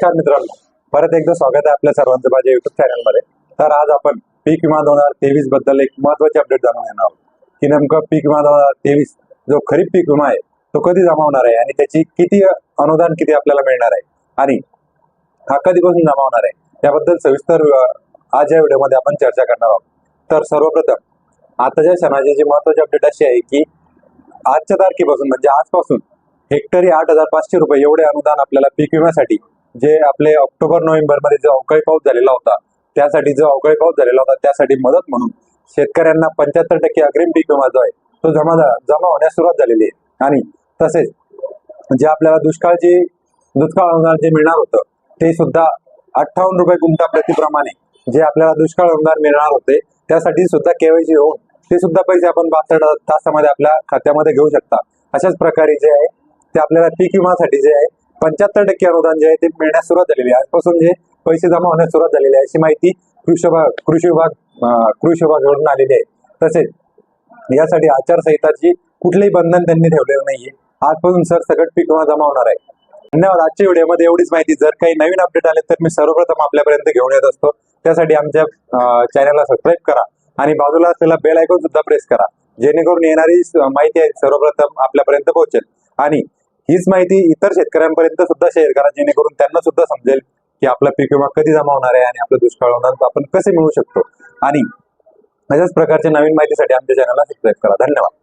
नमस्कार मित्रांनो. परत एकदा स्वागत आहे आपल्या सर्वांचं माझ्या युट्यूब चॅनलमध्ये तर आज आपण पीक विमा दोन हजार तेवीसबद्दल एक महत्वाची अपडेट जाणून घेणार आहोत. की नेमकं पीक विमा दोन हजार तेवीस जो खरीप पीक विमा आहे तो कधी जमा होणार आहे आणि त्याची किती अनुदान किती आपल्याला मिळणार आहे आणि हा कधीपासून जमा होणार आहे याबद्दल सविस्तर आज या व्हिडिओमध्ये आपण चर्चा करणार आहोत. तर सर्वप्रथम आताच्या क्षणाची जी महत्वाची अपडेट अशी आहे की आजच्या तारखेपासून म्हणजे आजपासून हेक्टरी आठ हजार पाचशे रुपये एवढे अनुदान आपल्याला पीक विम्यासाठी जे आपले ऑक्टोबर नोव्हेंबरमध्ये जो अवकाळी पाऊस झालेला होता त्यासाठी जो अवकाळी पाऊस झालेला होता त्यासाठी मदत म्हणून शेतकऱ्यांना पंच्याहत्तर टक्के अग्रिम पीक विमा जो आहे तो जमा जमा होण्यास सुरुवात झालेली आहे. आणि तसेच जे आपल्याला दुष्काळची दुष्काळ अनुदान जे मिळणार होतं ते सुद्धा अठ्ठावन्न रुपये गुंठा प्रतिप्रमाणे जे आपल्याला दुष्काळ अनुदान मिळणार होते त्यासाठी सुद्धा केवायसी होऊन ते सुद्धा पैसे आपण बहात्तर तासामध्ये आपल्या खात्यामध्ये घेऊ शकता. अशाच प्रकारे जे आहे ते आपल्याला पीक विमासाठी जे आहे पंच्याहत्तर टक्के अनुदान जे आहे ते मिळण्यास सुरुवात झालेली आहे. आजपासून जे पैसे जमा होण्यास सुरुवात झालेली आहे अशी माहिती कृषी विभाग कृषी विभाग कृषी विभागाकडून आलेली आहे. तसेच यासाठी आचारसंहिताची कुठलेही बंधन त्यांनी ठेवलेलं नाहीये. आजपासून सर सगळं पीक विमा जमा होणार आहे. धन्यवाद. आजच्या व्हिडिओमध्ये एवढीच माहिती. जर काही नवीन अपडेट आले तर मी सर्वप्रथम आपल्यापर्यंत घेऊन येत असतो. त्यासाठी आमच्या चॅनलला सबस्क्राईब करा आणि बाजूला असलेला बेल आयकॉन सुद्धा प्रेस करा. जेणेकरून येणारी माहिती आहे सर्वप्रथम आपल्यापर्यंत पोहोचेल. आणि हीच माहिती इतर शेतकऱ्यांपर्यंत सुद्धा शेअर करा जेणेकरून त्यांना सुद्धा समजेल की आपला पीक विमा कधी जमा होणार आहे आणि आपलं दुष्काळ होणार आपण कसे मिळवू शकतो. आणि अशाच प्रकारच्या नवीन माहितीसाठी आमच्या चॅनलला सबस्क्राईब करा. धन्यवाद.